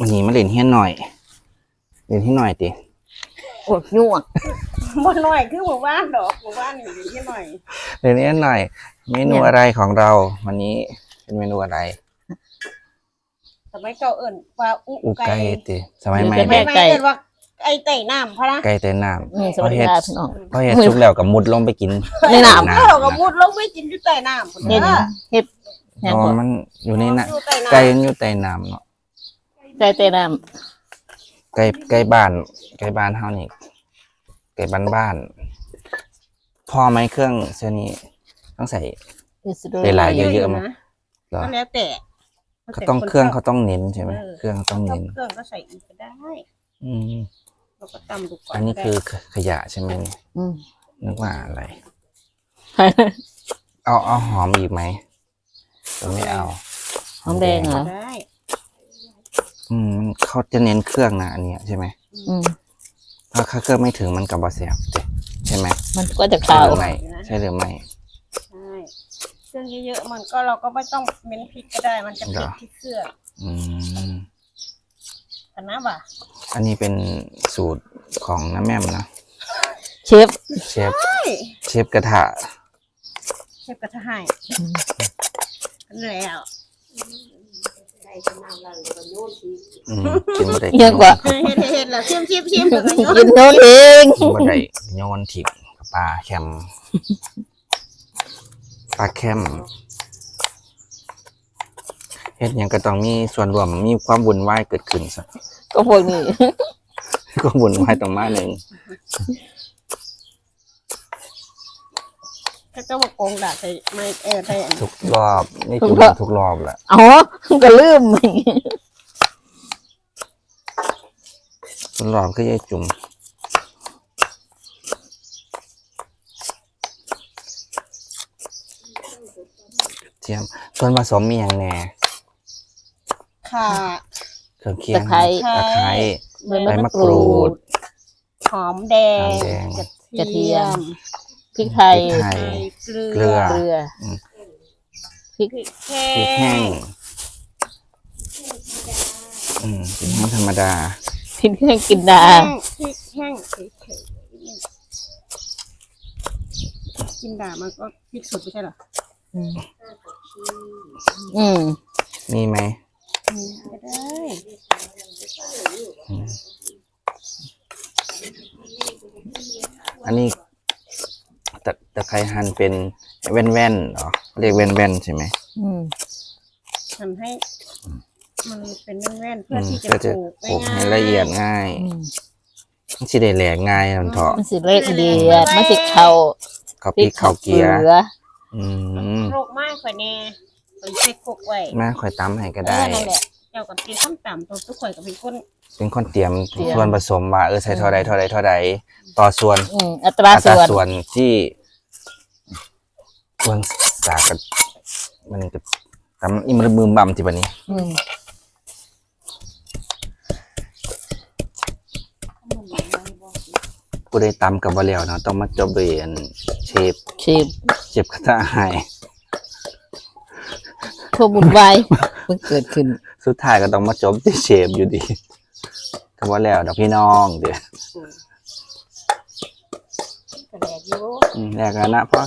วันนี้มาเล่นเฮียนหน่อย เล่นให้หน่อยติอวดยั่วบ่หน่อยคือหมู่บ้านดอกหมู่บ้านนี่นิดหน่อยเล่นเฮียนหน่อย เมนูอะไรของเรา วันนี้เป็นเมนูอะไร สมัยเก่าเอิ้นว่าอุอูไก่ติสมัยใหม่สมัเด็ยกใหม่เอิ้นว่าไอ้ไต่น้ำพะนะไก่เต้นน้นี่สวัสดีค่ะพี่น้องำพอเห็ดสุกแล้วกับมุดลงไปกินในน้ำเราก็มุดลงไปกินอยู่ใต้น้ำพุ่นเห็ดเด้อเห็ดเพราะว่ามันอยู่ในน้อยู่ใต้ำน้ำไก่มันอยู่ใต้น้ำเนาะ ไก่เตน้ไก่ไก่บ้านไก่บ้านเฮานี่ไก่บ้านบ้านๆพอไหมเครื่องเสื้อนี้ต้องใส่ำเวลาเยอะๆมั้ยนะเหรอก็แล้วแต่เขาต้องเครื่องเขาต้องเน้นใช่ไหมเครื่องเขาต้องชอบเน้น เครื่องก็ใส่อีกก็ได้อืมเราก็ตำดูก่อนอันนี้คือขยะใช่ไหมเนี่ยอืมนึกว่าอะไร เอาเอาหอมอีกไหมหรือไม่เอาหอมแดงเหรอได้ อืมมันเขาจะเน้นเครื่องนะอันเนี้ยใช่ไหมอืมถ้าเครื่องไม่ถึงมันกับบะเสียบใช่ไหมมันก็จะใช่ขาวหรือไม่ใช่หรือไม่ ใช่เครื่องเยอะๆมันก็เราก็ไม่ต้องเม้นพริกก็ได้ มันจะเผ็ดที่เครื่องอืม แต่นะบ่ะอันนี้เป็นสูตรของน้าแม่มนะเชฟเชฟเชฟกระทะเชฟกระทะให้กันแล้ว อืมกินบ่ได้เยอะกว่าเฮ็ดเฮ็ดเฮ็ดแล้วชิมชิมชิมแล้วก็โยนกินโน้นเองกินบ่ได้โยนถิกกับปลาแคมปลาแคมเฮ็ดหยังก็ต้องมีส่วนรวมมีความวุ่นวายเกิดขึ้นซะก็พวกนี้ ก็วุ่นวายตรงมาหนึ่ง ถ้าเจ้าบอกโกงด่าใส่ไม่เออใส่อันทุกรอบ นี่จุดทุกรอบแหละอ๋อก็ลืมทุกรอบคือยายจุ่มเทียมส่วนผสมมีอย่างแหน่ข่าเครื่องเคียงตะไคร้ ตะไคร้ใบใบมะมะกกรูรูดดหอมแดงหอมแดง กระเทียม พริกไทยพริกไทย เกลืเกลือเกลือพริกพริกแห้พริกแห้งงอืมพริกแห้งธรรมดา พริกแห้งกินดาแห้งพริกแห้งเฉยๆกินด่ามันก็พริกสดไม่ใช่เหรออืมอืมมีไหมอืมก็ได้ อันนี้ ตะตะไคร้หั่นเป็นแว่นๆเหรอเรียกแว่นๆใช่ไหมอืมทำให้ มันเป็นแว่นๆเพื่อือมที่จะเพื่อจะปลูกปลูกง่ายให้ละเอียดง่ายอืมมันสิได้แหลกง่ายมันเถาะมันสิละเอียดมันสิเข้าเขาพริกเขาเกียร์เกลืออืมโรคมากกว่าแน่ไปเช็คพวกไว้แม่ข่อยตำให้ก็เอได้ อนั่นแหละ เจ้ากับเป็นข้นต่ำตัวทุกคนกับเป็นคนเป็นคนเตรียม ส่วนผสมว่าเออใส่เท่าใดเท่าใดเท่าใดต่อส่วนอืมอัตราอัตส่ราวนส่วนที่ ส่วนสากกับมันจะตำอิมระมือบัมที่บันนี้อืมกูได้ตำกับบ่แล้วเนาะต้องมาจบด้วยอันเชฟเชฟเชฟกระทะให้ทั่วบุญวายมันเกิดขึ้น สุดท้ายก็ต้องมาจบที่เชฟอยู่ดีก็บ่แล้วดอกพี่น้องเดี๋ยวกระแดกอยู่อืมแรกกันนะเพราะ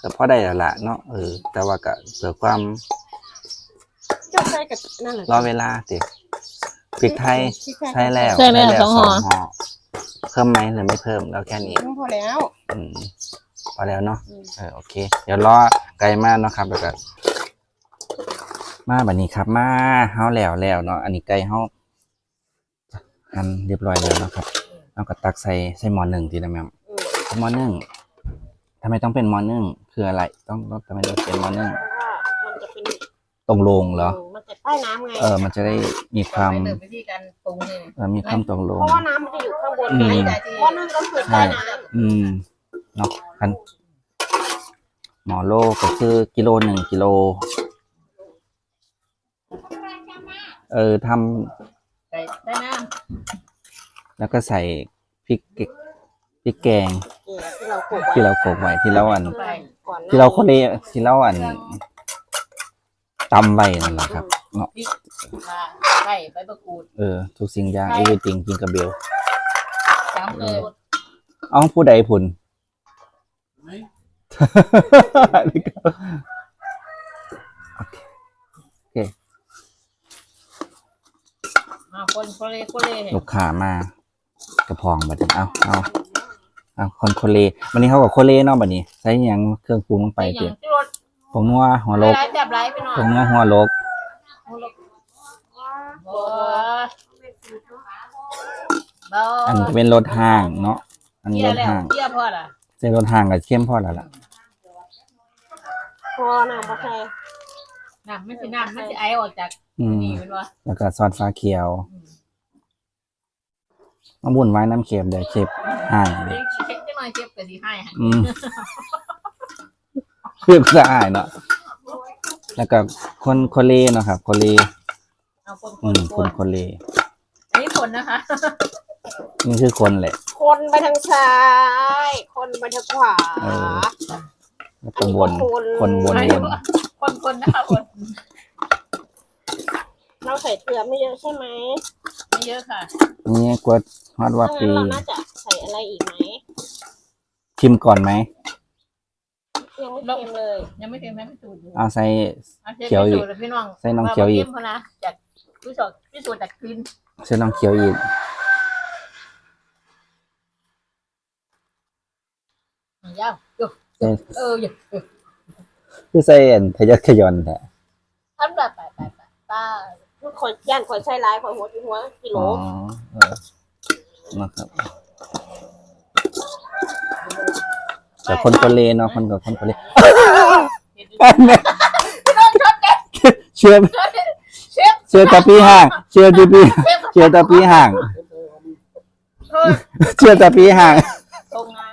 ก็พอได้แล้วล่ะเนาะเออ แต่ว่าก็เพื่อความเจ้าใส่กับนั่นแหละรอเวลาติพริกไทยใช่แล้วใช่แล้วสองห่อห่อเพิ่มไหมหรือไม่เพิ่มแล้วแค่นี้พอแล้วอืมพอแล้วเนาะอืมเออโอเค เดี๋ยวรอไกลมากเนาะครับแล้วก็มาบัดนี้ครับ มาเฮาแล้วแล้วเนาะอันนี้ไก่เฮาหั่นเรียบร้อยแล้วเนาะครับแล้วก็ตักใส่ใส่หม้อหนึ่งทีละแม่มอืมหม้อหนึ่ง ทำไมต้องเป็นหม้อหนึ่งคืออะไร ต้องต้องทำไมต้องเป็นหม้อหนึ่งเพราะว่ามันจะเป็นตรงโลงเหรอ มันจะใต้น้ำไงเออ มันจะได้มีความเริ่มวิธีการปรุงนี่เออมีความตรงโลเพงราะว่าน้ำมันจะอยู่ข้างบนอืมไงเพราะนั่นก็คือใต้น้ำอืมเนาะคันหมอโลก็คือกิโลหนึ่งกิโล เออทำใส่ได้น้แล้วก็ใส่พริกเก พริกแกงเกลือที่เราโขลกไว้ที่เราโขลกไว้ที่เราอันก่อนหน้ที่เราคนนี้ที่เราอันตำไว้นั่นแหละครับเนาะพริกมาไก่ใบมะกรูดเออทุกสิ่งอย่าง everything กินกับเบลสามเลยเอาผู้ใดผุน มาคนคนเลยคนเลยลูกค้ามา กระพองบัดนี้เอาเอาเอาคนโคเลวันนี้เขากับโคเลเนาะบัดนี้ใช้หยังเครื่องปรุงลงไปไปเต็มที่รถผงนัวหัวโลกไรจับไรไปหน่อยผงนัวหัวโลกบ่บ่อันนี้ก็เป็นรถห้างเนาะอันนี้เกี่รยถแล้วห้างเกี่ยพอละใช้รถห้างกับเข้มพอแล้วล่ะพอน้ำมาใส่น้ำไม่ใช่น้ำไม่ใช่ไอออกจากอืมนี่เป็นวะแล้วก็ซอสฟ้าเขียวมาบุ่นไว้น้ำเค็มเดี๋ยวเค็มห่างเช็คเช็คจะหน่อยเช็คกันดีให้ฮะอืมเพื่อสะอาดเนาะแล้วก็คนโคเลเนาะครับโคเลเอาคนคอืนมคคนนโคเลอันนี้คนนะคะนี่คือคนแหละ คนไปทางซ้าย คนไปทางขวาเออแล้วก็วนคนวนไม่วนคนคนนะคะคนเราใส่เกลือไม่เยอะใช่ไหมไม่เยอะค่ะ นี่กวด ฮอดว่าถ้าปีงั้นเราน่าจะใส่อะไรอีกไหมชิมก่อนไหมยังไม่เค็มเลยยังไม่เต็มแม่ไม่สูตรอยู่เอาใส่ อาชฟเขียวอีกพิสูจน์พี่น้องใส่น้องเขียวอีกามานะจากพิสูจน์พิสูจน์จากกลินใส่น้องเขียวอีกยาวเออใส่เอออย่าเออคือใส่อันทะยักขยอนแท้ทำแบบไปไปไปไปขอยย่านขอยใส่ลายขอยหัวที่หัวกิโลอ๋อเออ นะครับแต่คนโคเลเนาะคนกับคนโคเลเชื่อเชฟเชื่อตาปีห่างเชื่อตาปีเชื่อตาปีห่างเออเชื่อตาปีห่างตรงงาน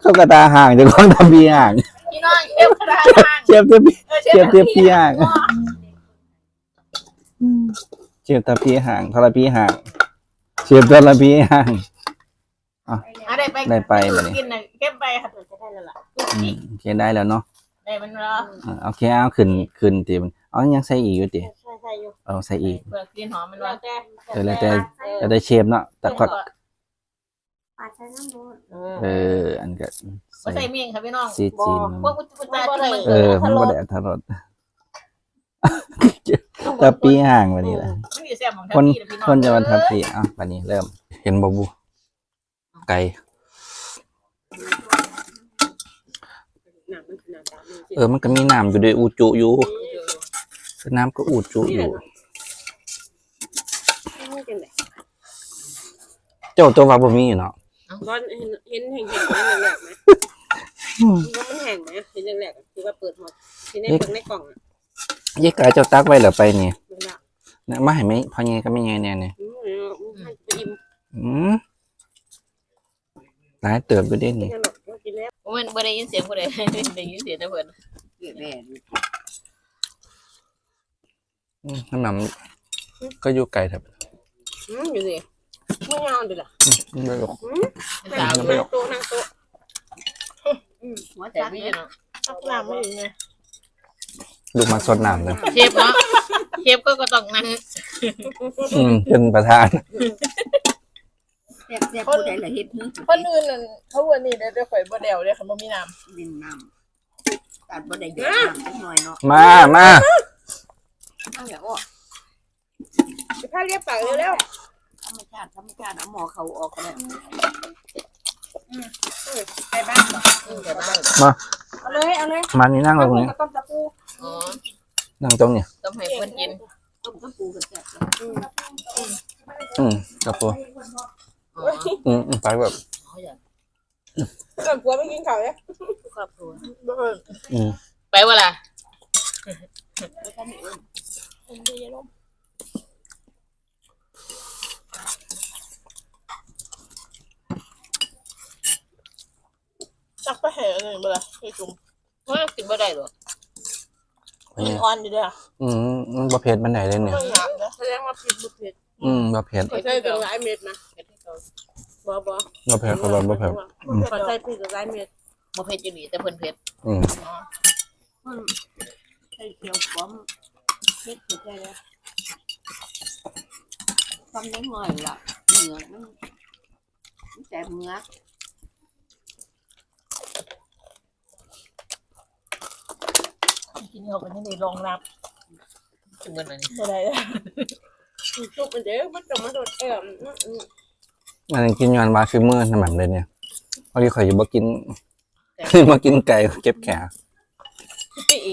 เข้ากระตาห่างจะของตาปีห่างพี่น้องเชฟกระดาษห่างเชื่อตาปีออเชฟเทียบพี่ห่างเชื่อตาปีห่างทรปีห่าง เชื่อตาปีห่างอะได้ไปได้ไปบัดนี้ กินน่ะเก็บไปค่ะจะได้แล้วล่ะอืมโอเคได้แล้วเนาะได้มันเหรออ่าโอเคเอาขึ้นขึ้นตีมันเอายังใส่อีกอยู่ติใช่ใช่อยู่เอาใส่อีก เปลือกกินหอมมันเหรแล้อวแต่เออแล้วแต่ จะได้เชฟเนาะแต่ก็ปาดใส่น้ำมันเอออันก็ก็ใส่เมี่ยงค่ะพี่น้องซีจีนพวกกุกุตาที่มันเออมันบ่ได้อัตรส ตาปีห่างวันนี้แหละมันอยู่แซ่บของคนทัพพี่พี่น้องคนจะมาทับปีอะวันนี้เริ่ม เห็นบ่บูไก่ หนังมันขนาดนี้เออมันก็มีน้ำอยู่ด้วยอูจุอยู่น้ำก็อูจุอยู่ ไม่จังได๋เจ้าตัวว่าบ่มีอยู่เนาะร้อนเห็นเห็นแห้งๆนั่นแหละไหมว่ามันแห้งไหมเห็นแรกๆคือว่าเปิดหมดที่ในเปิดในกล่องอะ ยายกายเจ้าตักไว้เหรอไปนี่มันละนะมาให้ไหมพอไงก็ไม่ไงเนี่ยเนี่ยอืมให้ไปอิ่มอืมหลายเติบไปได้กินนี่ขนมก็กินแล้วมันไม่ได้ยินเสียงผู้ใดได้ยินเสียงแต่เพิ่นอืมน้ำหนำก็อยู่ไกลแถบอืมอยู่สิไม่ยาวดิล่ะไม่หรอกอืมเป็นนั่สาวงอยู่โต๊ะนั่งโต๊ะหัวใจพี่เนาะตักน้ำไม่ถึงไง ลูกมาสดน้ำเลยเชฟเนาะเชฟก็ก็ต้องนั่งอืมเป็นประธานเสียบเสียบผู้ใดละเฮ็ดหึคนอื่นนั่นเขาวันนี้ได้ได้ข่อยบ่เดวเลยค่ะบ่มีน้ดินน้ำตัดบ่ได้เยอะน้ำจักหน่อยเนาะมามาเอาอย่าอ้อไปพาเรียบปากเร็วธรรมชาติธรรมชาติเอาหมอเขาออกก็ได้ๆไปบ้านเหรอแต่บ้านเอาเลยเอาเลยมานี่นั่งตรงนี้กับต้มตะปู อ๋อนั่งตรงนี้ต้องให้เพิ่นกินต้มกระปูกันแซ่บอืมกับตัวอ๋ออืมอืมไปแบบเขาอยากเกิดกลัวไม่กินข้าวเลยครอบครัวอืมไปวะล่ะำจักไปแห่อะไรบ่ล่ะไอ้จุ่มเฮ้ยกินบ่ได้หรอกไป มันเนี่ยอ่อนอยู่เด้ออืมอืมบ่เผ็ดมันไหนเลยเนี่ยมันหนักนะแสดงว่าผิดบุเผ็ดอืมบ่เผ็ดขอใส่ถึงหลายเม็ดนะเผ็ดให้เขาบ่บ่บ่เผ็ดก็บ่บ่เผ็ดขอใส่ผิดหลายเม็ดบ่เผ็ดอยู่นี่แต่เพิ่นเผ็ดอืมใส่เขียวป้อมเฮ็ดเผ็ดได้แล้วทำได้หน่อยละเหนือมันมันแสบเหงือ กินเขากันยังได้รองรับถึงเงินอันนี้บ่ได้จุกมันเด้อมันจะมาโดดเอิ่มอืมมันกินย้อนว่าฟิมือนั่นแบบเลยเนี่ยพอดีข่อยอยู่บ่กิน บ่กินไก่เก็บแขน ไปอีก